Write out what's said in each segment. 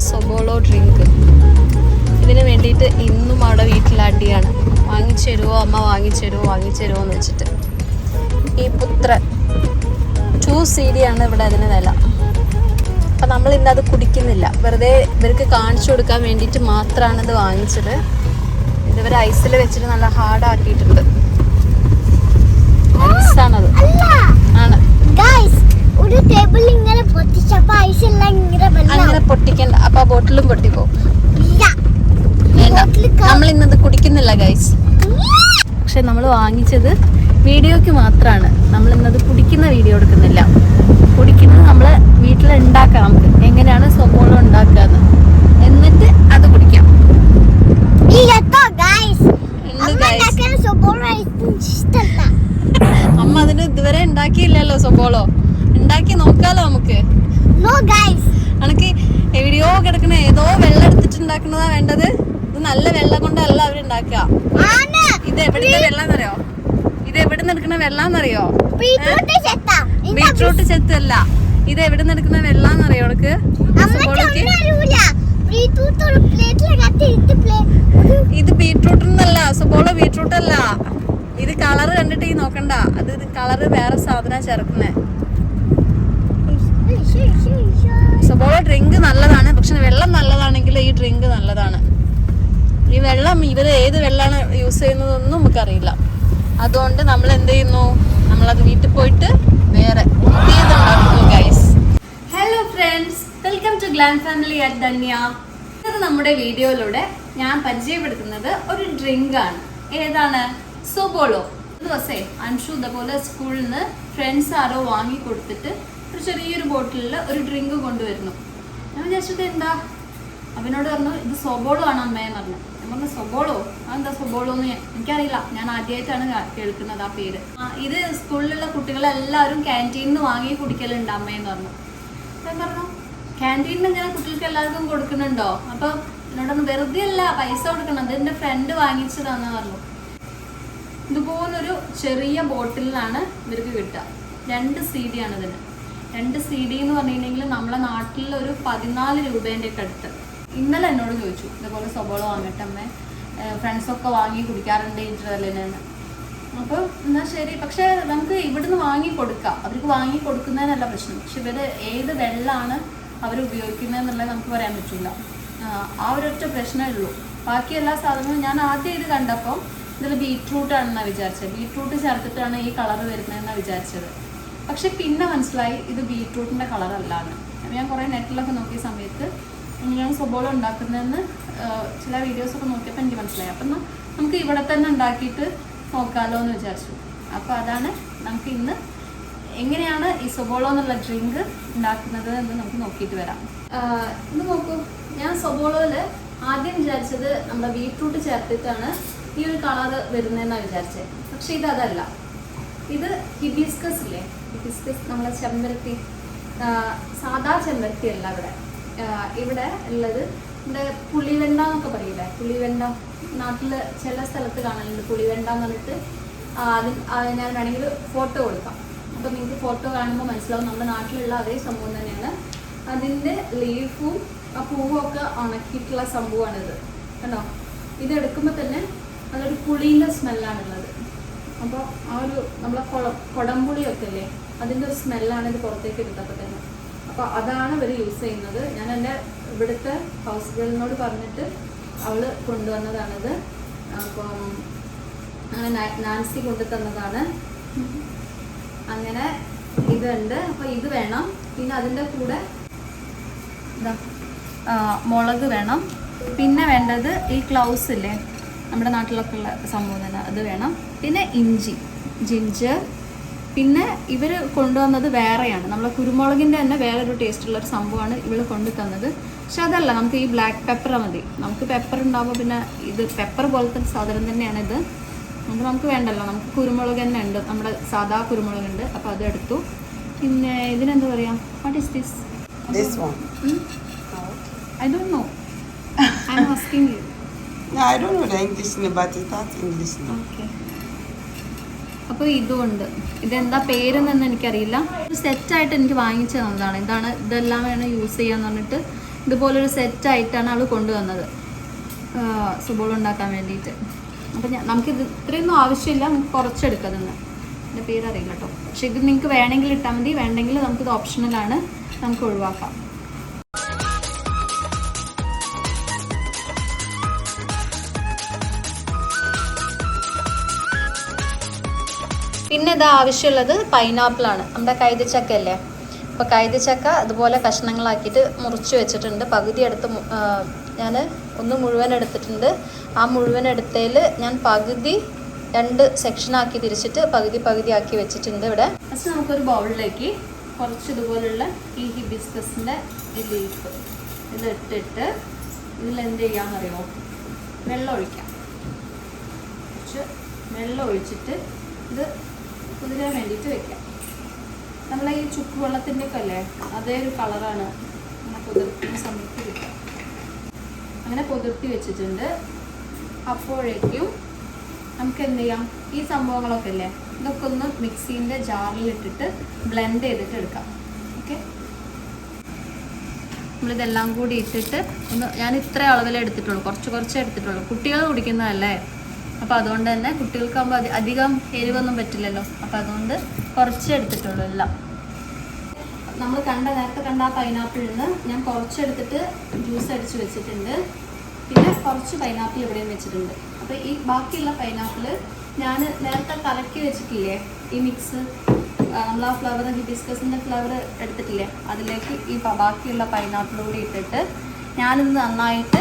സൊബോളോ drink. ഇതിന് വേണ്ടിയിട്ട് ഇന്നും അവിടെ വീട്ടിൽ അടിയാണ്. വാങ്ങിച്ചു അമ്മ വാങ്ങിച്ചരുവോ? വാങ്ങിച്ചരുവോ എന്ന് വെച്ചിട്ട്. ഈ പുത്ര ടു സി ഡി ആണ് ഇവിടെ അതിന് വില. അപ്പം നമ്മൾ ഇന്ന് അത് കുടിക്കുന്നില്ല. വെറുതെ ഇവർക്ക് കാണിച്ചു കൊടുക്കാൻ വേണ്ടിയിട്ട് മാത്രമാണ് ഇത് വാങ്ങിച്ചത്. ഇതുവർ ഐസിൽ വെച്ചിട്ട് നല്ല ഹാർഡാക്കിയിട്ടുണ്ട് ഐസാണത് അല്ല. ആണ്. ഗൈസ് ഒരു ടേബിൾ ഇങ്ങനെ പൊട്ടിച്ചപ്പോ ഐസ് എല്ലാം ഇങ്ങനെ അങ്ങനെ പൊട്ടിക്കണ്ട. അപ്പൊ ആ ബോട്ടിലും പൊട്ടിപ്പോവും ഇല്ല. വേണ്ട. നമ്മൾ ഇന്നത് കുടിക്കുന്നില്ല ഗൈസ് പക്ഷെ നമ്മൾ വാങ്ങിച്ചത് വീഡിയോക്ക് മാത്രമാണ് നമ്മൾ ഇന്നത് കുടിക്കുന്ന വീഡിയോ എടുക്കുന്നില്ല. കുടിക്കുന്നത് നമ്മൾ വീട്ടിൽ ഉണ്ടാക്കാം നമുക്ക്. എങ്ങനെയാണ് സൊബോള ഉണ്ടാക്കാന്ന് എന്നിട്ട് അത് കുടിക്കാം. അമ്മ അതിന് ഇതുവരെ ഉണ്ടാക്കിയില്ലല്ലോ സൊബോളോ? ഉണ്ടാക്കി നോക്കാലോ നമുക്ക്. അനക്ക് എവിടെയോ കിടക്കണ. ഏതോ വെള്ളം എടുത്തിട്ട് ഉണ്ടാക്കുന്നതാ വേണ്ടത്. ഇത് നല്ല വെള്ളം കൊണ്ടല്ല അവരുണ്ടാക്കുക ആണ് ഇത് എവിടുത്തെ വെള്ളം അറിയോ ഇത് എവിടെ നിന്ന് എടുക്കുന്ന വെള്ളം അറിയോ ബീറ്റ്റൂട്ട് ചെത്താം. ബീട്രൂട്ട് ചെത്തല്ല. ഇത് എവിടെ നിന്ന് എടുക്കുന്ന വെള്ളം അറിയോ പ്ലേറ്റ് ഇത് ബീട്രൂട്ട് എന്നല്ല സുബോള ബീട്രൂട്ട് അല്ല ഇത് കളറ് കണ്ടിട്ട് ഈ നോക്കണ്ട. അത് കളറ് വേറെ സാധനം ചേർക്കുന്നേ. സബോള ഡ്രിങ്ക് നല്ലതാണ് പക്ഷെ വെള്ളം നല്ലതാണെങ്കിൽ ഈ ഡ്രിങ്ക് നല്ലതാണ് ഈ വെള്ളം ഇവർ ഏത് വെള്ളമാണ് യൂസ് ചെയ്യുന്നതൊന്നും നമുക്കറിയില്ല അതുകൊണ്ട് നമ്മൾ എന്ത് ചെയ്യുന്നു നമ്മളത് വീട്ടിൽ പോയിട്ട് വേറെ hello friends welcome to glam family at Dhanya ഇത് നമ്മുടെ വീഡിയോയിലൂടെ ഞാൻ പരിചയപ്പെടുത്തുന്നത് ഒരു ഡ്രിങ്ക് ആണ്. ഏതാണ്? സോബോളോ ദിവസേ അൻഷു ഇതേപോലെ സ്കൂളിൽ നിന്ന് ഫ്രണ്ട്സ് ആരോ വാങ്ങി കൊടുത്തിട്ട് ഒരു ചെറിയൊരു ബോട്ടിലിൽ ഒരു ഡ്രിങ്ക് കൊണ്ടുവരുന്നു. ഞാൻ വിചാരിച്ചത് എന്താ അവനോട് പറഞ്ഞു ഇത് സൊബോളോ ആണ് അമ്മയെന്ന് പറഞ്ഞു. ഞാൻ പറഞ്ഞു സൊബോളോ? അതെന്താ സൊബോളോ എന്ന് എനിക്കറിയില്ല. ഞാൻ ആദ്യമായിട്ടാണ് കേൾക്കുന്നത് ആ പേര്. ഇത് സ്കൂളിലുള്ള കുട്ടികളെല്ലാവരും ക്യാന്റീനിൽ നിന്ന് വാങ്ങി കുടിക്കലുണ്ട് അമ്മയെന്ന് പറഞ്ഞു. ഞാൻ പറഞ്ഞു ക്യാന്റീനിൽ ഇങ്ങനെ കുട്ടികൾക്ക് എല്ലാവർക്കും കൊടുക്കുന്നുണ്ടോ? അപ്പോൾ എന്നോടൊന്ന് വെറുതെ അല്ല പൈസ കൊടുക്കണം അത് എന്റെ ഫ്രണ്ട് വാങ്ങിച്ചതാന്ന് പറഞ്ഞു. ഇതുപോലൊരു ചെറിയ ബോട്ടിലാണ് ഇവർക്ക് കിട്ടുക. രണ്ട് സി ഡി ആണ് ഇതിന് രണ്ട് സി ഡി എന്ന് പറഞ്ഞിട്ടുണ്ടെങ്കിൽ നമ്മളെ നാട്ടിൽ ഒരു പതിനാല് രൂപേന്റെ ഒക്കെ അടുത്ത്. ഇന്നലെ എന്നോട് ചോദിച്ചു ഇതേപോലെ സൊബോള വാങ്ങട്ടെ ഫ്രണ്ട്സൊക്കെ വാങ്ങി കുടിക്കാറുണ്ട് ഇന്റർവെല്ലിന് അപ്പോൾ എന്നാൽ ശരി പക്ഷേ നമുക്ക് ഇവിടുന്ന് വാങ്ങി കൊടുക്കാം. അവർക്ക് വാങ്ങി കൊടുക്കുന്നതിനല്ല പ്രശ്നം. പക്ഷെ ഇവർ ഏത് വെള്ളമാണ് അവർ ഉപയോഗിക്കുന്നതെന്നുള്ളത് നമുക്ക് പറയാൻ പറ്റില്ല. ആ ഒരൊറ്റ പ്രശ്നമേ ഉള്ളൂ. ബാക്കി എല്ലാ സാധനങ്ങളും ഞാൻ ആദ്യം ഇത് കണ്ടപ്പോൾ ഇതിൽ ബീറ്റ്റൂട്ടാണെന്നാണ് വിചാരിച്ചത്. ബീറ്റ്റൂട്ട് ചേർത്തിട്ടാണ് ഈ കളർ വരുന്നതെന്നാണ് വിചാരിച്ചത്. പക്ഷെ പിന്നെ മനസ്സിലായി ഇത് ബീട്രൂട്ടിന്റെ കളറല്ലാന്ന്. അപ്പോൾ ഞാൻ കുറേ നെറ്റിലൊക്കെ നോക്കിയ സമയത്ത് ഞാൻ സ്വബോളം ഉണ്ടാക്കുന്നതെന്ന് ചില വീഡിയോസൊക്കെ നോക്കിയപ്പോൾ എനിക്ക് മനസ്സിലായി. അപ്പം നമുക്ക് ഇവിടെ തന്നെ ഉണ്ടാക്കിയിട്ട് നോക്കാമല്ലോ എന്ന് വിചാരിച്ചു. അപ്പോൾ അതാണ് നമുക്ക് ഇന്ന് എങ്ങനെയാണ് ഈ സൊബോളോ എന്നുള്ള ഡ്രിങ്ക് ഉണ്ടാക്കുന്നത് എന്ന് നമുക്ക് നോക്കിയിട്ട് വരാം. ഇത് നോക്കൂ ഞാൻ സൊബോളോയിൽ ആദ്യം വിചാരിച്ചത് നമ്മുടെ ബീട്രൂട്ട് ചേർത്തിട്ടാണ് ഈ ഒരു കളർ വരുന്നതെന്നാണ് വിചാരിച്ചത്. പക്ഷെ ഇത് അതല്ല. ഇത് ഹിബിസ്കസ് ഇല്ലേ? ഹിബിസ്കസ് നമ്മളെ ചെമ്പരത്തി സാധാ ചെമ്പരത്തി അല്ല ഇവിടെ ഇവിടെ ഉള്ളത് ഇവിടെ പുളിവെണ്ട എന്നൊക്കെ പറയില്ലേ? പുളിവെണ്ട. നാട്ടിൽ ചില സ്ഥലത്ത് കാണലുണ്ട് പുളിവെണ്ട എന്ന് പറഞ്ഞിട്ട്. ആ, ഞാൻ വേണമെങ്കിൽ ഫോട്ടോ കൊടുക്കാം. അപ്പം നിങ്ങൾക്ക് ഫോട്ടോ കാണുമ്പോൾ മനസ്സിലാവും നമ്മുടെ നാട്ടിലുള്ള അതേ സംഭവം തന്നെയാണ്. അതിന്റെ ലീഫും ആ പൂവും ഒക്കെ ഉണക്കിയിട്ടുള്ള സംഭവമാണിത്. കണ്ടോ? ഇത് എടുക്കുമ്പോൾ തന്നെ നല്ലൊരു പുളീന്റെ സ്മെല്ലാണുള്ളത് അപ്പോൾ ആ ഒരു നമ്മളെ കുള കുടംപുളിയൊക്കെ അല്ലേ അതിന്റെ ഒരു സ്മെല്ലാണ് ഇത് പുറത്തേക്ക് എടുത്തപ്പോൾ തന്നെ. അപ്പോൾ അതാണ് ഇവർ യൂസ് ചെയ്യുന്നത്. ഞാൻ എന്റെ ഇവിടുത്തെ ഹൗസ് ഗേളിനോട് പറഞ്ഞിട്ട് അവൾ കൊണ്ടുവന്നതാണിത്. അപ്പം അങ്ങനെ നാൻസി കൊണ്ടു തന്നതാണ് അങ്ങനെ ഇതുണ്ട്. അപ്പോൾ ഇത് വേണം. പിന്നെ അതിന്റെ കൂടെ മുളക് വേണം. പിന്നെ വേണ്ടത് ഈ ക്ലൗസ് ഇല്ലേ? നമ്മുടെ നാട്ടിലൊക്കെ ഉള്ള സംഭവം തന്നെ. അത് വേണം. പിന്നെ ഇഞ്ചി. ജിഞ്ചർ. പിന്നെ ഇവർ കൊണ്ടുവന്നത് വേറെയാണ്. നമ്മളെ കുരുമുളകിന്റെ തന്നെ വേറൊരു ടേസ്റ്റുള്ള ഒരു സംഭവമാണ് ഇവൾ കൊണ്ടു തന്നത് പക്ഷെ അതല്ല നമുക്ക് ഈ ബ്ലാക്ക് പെപ്പർ മതി. നമുക്ക് പെപ്പർ ഉണ്ടാകുമ്പോൾ പിന്നെ ഇത് പെപ്പർ പോലത്തെ സാധനം തന്നെയാണ് ഇത്. അപ്പോൾ നമുക്ക് വേണ്ടല്ലോ. നമുക്ക് കുരുമുളക് തന്നെ ഉണ്ട്. നമ്മുടെ സാധാ കുരുമുളക് ഉണ്ട്. അപ്പോൾ അത് എടുത്തു. പിന്നെ ഇതിനെന്താ പറയുക what is this This one. I don't know. I'm asking you. No I don't know the English name, but it's not English name. Okay. അപ്പോൾ ഇതുമുണ്ട് ഇതെന്താ പേരെന്നൊന്നും എനിക്കറിയില്ല. സെറ്റായിട്ട് എനിക്ക് വാങ്ങിച്ചു തന്നതാണ്. ഇതാണ് ഇതെല്ലാം വേണം യൂസ് ചെയ്യാന്ന് പറഞ്ഞിട്ട് ഇതുപോലൊരു സെറ്റായിട്ടാണ് അവൾ കൊണ്ടുവന്നത്. സുബോൾ ഉണ്ടാക്കാൻ വേണ്ടിയിട്ട്. അപ്പോൾ ഞാൻ നമുക്കിത് ഇത്രയൊന്നും ആവശ്യമില്ല. നമുക്ക് കുറച്ചെടുക്കാം ഇതിന്ന്. എന്റെ പേരറിയില്ല കേട്ടോ. പക്ഷെ ഇത് നിങ്ങൾക്ക് വേണമെങ്കിൽ ഇട്ടാൽ മതി. വേണ്ടെങ്കിൽ നമുക്കിത് ഓപ്ഷണലാണ് നമുക്ക് ഒഴിവാക്കാം. പിന്നെ ഇത് ആവശ്യമുള്ളത് പൈനാപ്പിൾ ആണ്. നമ്മുടെ കൈതച്ചക്ക അല്ലേ അപ്പോൾ കൈതച്ചക്ക അതുപോലെ കഷ്ണങ്ങളാക്കിയിട്ട് മുറിച്ച് വെച്ചിട്ടുണ്ട്. പകുതി എടുത്ത് ഞാൻ ഒന്ന് മുഴുവൻ എടുത്തിട്ടുണ്ട്. ആ മുഴുവൻ എടുത്തതിൽ ഞാൻ പകുതി രണ്ട് സെക്ഷനാക്കി തിരിച്ചിട്ട് പകുതി പകുതി ആക്കി വെച്ചിട്ടുണ്ട് ഇവിടെ. ഫസ്റ്റ് നമുക്കൊരു ബൗളിലേക്ക് കുറച്ച് ഇതുപോലുള്ള ഈ ഹിബിസ്കസിന്റെ ലീഫ് ഇത് ഇട്ടിട്ട് ഇതിൽ എന്ത് ചെയ്യാമെന്നറിയോ വെള്ളം ഒഴിക്കാം കുറച്ച് വെള്ളം ഒഴിച്ചിട്ട് ഇത് കുതിരാൻ വേണ്ടിയിട്ട് വെക്കാം. നമ്മൾ ഈ ചുക്ക് വെള്ളത്തിന്റെ ഒക്കെ അല്ലേ അതേ ഒരു കളറാണ് അങ്ങനെ കുതിർക്കുന്ന സമയത്ത് കിട്ടുക. അങ്ങനെ കുതിർത്തി വെച്ചിട്ടുണ്ട്. അപ്പോഴേക്കും നമുക്ക് എന്ത് ചെയ്യാം? ഈ സംഭവങ്ങളൊക്കെ അല്ലേ ഇതൊക്കെ ഒന്ന് മിക്സീന്റെ ജാറിലിട്ടിട്ട് ബ്ലെൻഡ് ചെയ്തിട്ട് എടുക്കാം. ഓക്കെ? നമ്മളിതെല്ലാം കൂടി ഇട്ടിട്ട് ഒന്ന് ഞാൻ ഇത്ര അളവിലേ എടുത്തിട്ടുള്ളൂ കുറച്ച് കുറച്ച് എടുത്തിട്ടുള്ളൂ. കുട്ടികൾ കുടിക്കുന്നതല്ലേ? അപ്പോൾ അതുകൊണ്ട് തന്നെ കുട്ടികൾക്കാകുമ്പോൾ അധി- അധികം എരിവൊന്നും പറ്റില്ലല്ലോ. അപ്പോൾ അതുകൊണ്ട് കുറച്ച് എടുത്തിട്ടുള്ളൂ എല്ലാം. നമ്മൾ കണ്ട നേരത്തെ കണ്ട ആ പൈനാപ്പിളിൽ നിന്ന് ഞാൻ കുറച്ചെടുത്തിട്ട് ജ്യൂസ് അടിച്ച് വെച്ചിട്ടുണ്ട്. പിന്നെ കുറച്ച് പൈനാപ്പിൾ ഇവിടെയും വെച്ചിട്ടുണ്ട്. അപ്പോൾ ഈ ബാക്കിയുള്ള പൈനാപ്പിൾ ഞാൻ നേരത്തെ കലക്കി വെച്ചിട്ടില്ലേ? ഈ മിക്സ് നമ്മൾ ആ ഫ്ലവർ ഹിബിസ്കസിന്റെ ഫ്ലവർ എടുത്തിട്ടില്ലേ? അതിലേക്ക് ഈ ബാക്കിയുള്ള പൈനാപ്പിൾ കൂടി ഇട്ടിട്ട് ഞാനിത് നന്നായിട്ട്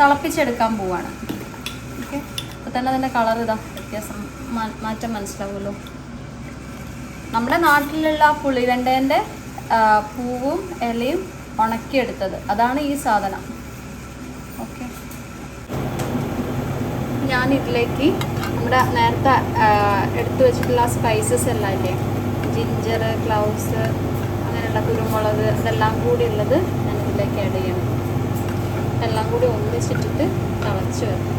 തിളപ്പിച്ചെടുക്കാൻ പോവാണ്. അപ്പോൾ തന്നെ അതിന്റെ കളർ ഇതാ വ്യത്യാസം. മാറ്റം മനസ്സിലാവുമല്ലോ. നമ്മുടെ നാട്ടിലുള്ള പുളിരണ്ടേന്റെ പൂവും ഇലയും ഉണക്കിയെടുത്തത്. അതാണ് ഈ സാധനം. ഓക്കെ. ഞാൻ ഇതിലേക്ക് നമ്മുടെ നേരത്തെ എടുത്തു വെച്ചിട്ടുള്ള സ്പൈസസ് എല്ലാം ഇല്ലേ? ജിഞ്ചർ ക്ലൗസ് അങ്ങനെയുള്ള കുരുമുളക് ഇതെല്ലാം കൂടി ഉള്ളത് ഞാൻ ഇതിലേക്ക് ആഡ് ചെയ്യണം. എല്ലാം കൂടി ഒന്നിച്ചിട്ടിട്ട് തിളച്ച് വരും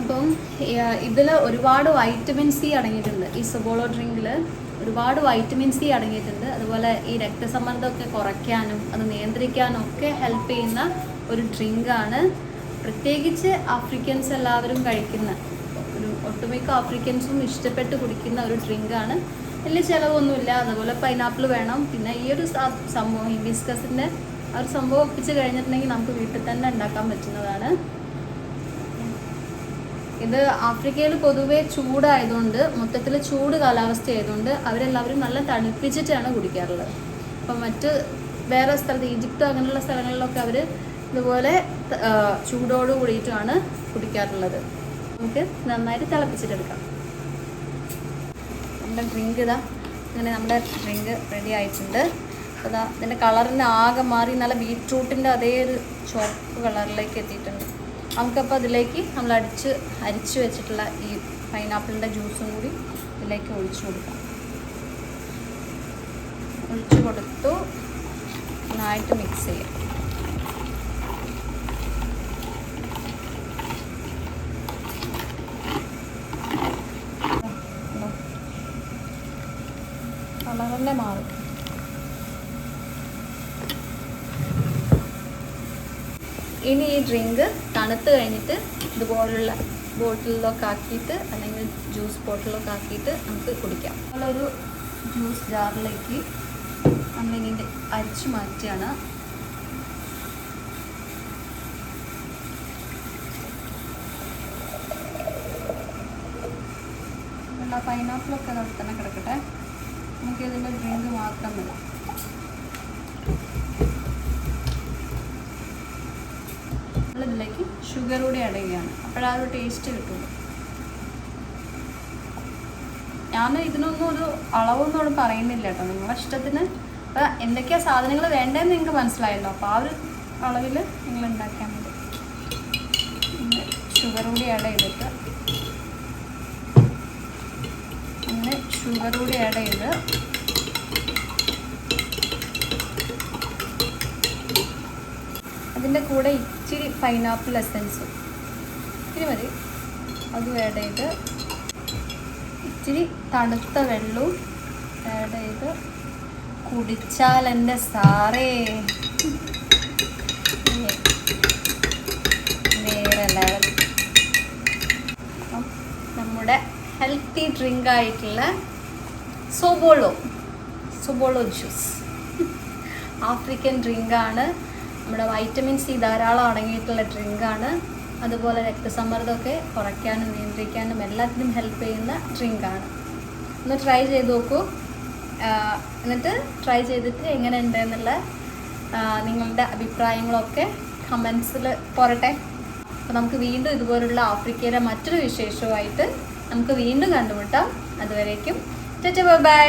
അപ്പം ഇതിൽ ഒരുപാട് വൈറ്റമിൻ സി അടങ്ങിയിട്ടുണ്ട്. ഈ സബോളോ ഡ്രിങ്കിൽ ഒരുപാട് വൈറ്റമിൻ സി അടങ്ങിയിട്ടുണ്ട്. അതുപോലെ ഈ രക്തസമ്മർദ്ദമൊക്കെ കുറയ്ക്കാനും അത് നിയന്ത്രിക്കാനും ഒക്കെ ഹെൽപ്പ് ചെയ്യുന്ന ഒരു ഡ്രിങ്കാണ് പ്രത്യേകിച്ച് ആഫ്രിക്കൻസ് എല്ലാവരും കഴിക്കുന്ന ഒരു ഒട്ടുമിക്ക ആഫ്രിക്കൻസും ഇഷ്ടപ്പെട്ട് കുടിക്കുന്ന ഒരു ഡ്രിങ്കാണ് വലിയ ചിലവൊന്നുമില്ല. അതുപോലെ പൈനാപ്പിൾ വേണം. പിന്നെ ഈ ഒരു സംഭവം ഈ ബിസ്കസിന്റെ ആ ഒരു സംഭവം ഒപ്പിച്ച് കഴിഞ്ഞിട്ടുണ്ടെങ്കിൽ നമുക്ക് വീട്ടിൽ തന്നെ ഉണ്ടാക്കാൻ പറ്റുന്നതാണ്. ഇത് ആഫ്രിക്കയിൽ പൊതുവേ ചൂടായതുകൊണ്ട് മൊത്തത്തിൽ ചൂട് കാലാവസ്ഥ ആയതുകൊണ്ട് അവരെല്ലാവരും നല്ല തണുപ്പിച്ചിട്ടാണ് കുടിക്കാറുള്ളത്. അപ്പം മറ്റ് വേറെ സ്ഥലത്ത് ഈജിപ്ത് അങ്ങനെയുള്ള സ്ഥലങ്ങളിലൊക്കെ അവർ ഇതുപോലെ ചൂടോട് കൂടിയിട്ടാണ് കുടിക്കാറുള്ളത്. നമുക്ക് നന്നായിട്ട് തിളപ്പിച്ചിട്ടെടുക്കാം. നമ്മുടെ ഡ്രിങ്ക് ഇതാ ഇങ്ങനെ നമ്മുടെ ഡ്രിങ്ക് റെഡി ആയിട്ടുണ്ട്. അപ്പോൾ ഇതാ ഇതിന്റെ കളറിന്റെ ആകെ മാറി നല്ല ബീറ്റ്റൂട്ടിന്റെ അതേ ഒരു ചുവപ്പ് കളറിലേക്ക് എത്തിയിട്ടുണ്ട്. നമുക്കപ്പോൾ അതിലേക്ക് നമ്മൾ അടിച്ച് അരിച്ച് വെച്ചിട്ടുള്ള ഈ പൈനാപ്പിളിന്റെ ജ്യൂസും കൂടി ഇതിലേക്ക് ഒഴിച്ചു കൊടുക്കാം. ഒഴിച്ചു കൊടുത്തു. നന്നായിട്ട് മിക്സ് ചെയ്യാം. കളറല്ലേ മാറും ഇനി ഈ ഡ്രിങ്ക് തണുത്ത് കഴിഞ്ഞിട്ട് ഇതുപോലുള്ള ബോട്ടിലൊക്കെ ആക്കിയിട്ട് അല്ലെങ്കിൽ ജ്യൂസ് ബോട്ടിലൊക്കെ ആക്കിയിട്ട് നമുക്ക് കുടിക്കാം. നമ്മളൊരു ജ്യൂസ് ജാറിലേക്ക് നമ്മളിനി അരിച്ച് വെള്ള പൈനാപ്പിളൊക്കെ തന്നെ കിടക്കട്ടെ. നമുക്ക് ഇതിന്റെ ഡ്രിങ്ക് മാത്രം മതി നമ്മളിതിലേക്ക് ഷുഗർ കൂടി ആഡ് ചെയ്യുകയാണ്. അപ്പോഴാ ഒരു ടേസ്റ്റ് കിട്ടുള്ളൂ. ഞാൻ ഇതിനൊന്നും ഒരു അളവൊന്നും അവിടെ പറയുന്നില്ല കേട്ടോ. നിങ്ങളുടെ ഇഷ്ടത്തിന് അപ്പോൾ എന്തൊക്കെയാണ് സാധനങ്ങൾ വേണ്ടതെന്ന് നിങ്ങൾക്ക് മനസ്സിലായല്ലോ. അപ്പോൾ ആ ഒരു അളവിൽ നിങ്ങൾ ഉണ്ടാക്കിയാൽ മതി. ഷുഗർ കൂടി ആഡ് ചെയ്തിട്ട് അങ്ങനെ ഷുഗർ കൂടി ആഡ് ചെയ്ത് അതിന്റെ കൂടെ ഇച്ചിരി പൈനാപ്പിൾ എസൻസും ഇത്തിരി മതി. അത് ആഡ് ചെയ്ത് ഇച്ചിരി തണുത്ത വെള്ളവും ആഡ് ചെയ്ത് കുടിച്ചാൽ എന്റെ സാറേ. വേറെ ലെവൽ അപ്പം നമ്മുടെ ഹെൽത്തി ഡ്രിങ്ക് ആയിട്ടുള്ള സോബോളോ സോബോളോ ജ്യൂസ് ആഫ്രിക്കൻ ഡ്രിങ്കാണ് നമ്മുടെ വൈറ്റമിൻ സി ധാരാളം അടങ്ങിയിട്ടുള്ള ഡ്രിങ്കാണ് അതുപോലെ രക്തസമ്മർദ്ദമൊക്കെ കുറയ്ക്കാനും നിയന്ത്രിക്കാനും എല്ലാത്തിനും ഹെൽപ്പ് ചെയ്യുന്ന ഡ്രിങ്കാണ് ഒന്ന് ട്രൈ ചെയ്ത് നോക്കൂ. എന്നിട്ട് ട്രൈ ചെയ്തിട്ട് എങ്ങനെയുണ്ട് എന്നുള്ള ആഹ് നിങ്ങളുടെ അഭിപ്രായങ്ങളൊക്കെ കമൻസിൽ പോരട്ടെ. അപ്പോൾ നമുക്ക് വീണ്ടും ഇതുപോലുള്ള ആഫ്രിക്കയിലെ മറ്റൊരു വിശേഷവുമായിട്ട് നമുക്ക് വീണ്ടും കണ്ടുമുട്ടാം. അതുവരേക്കും ചേച്ചി ബൈ.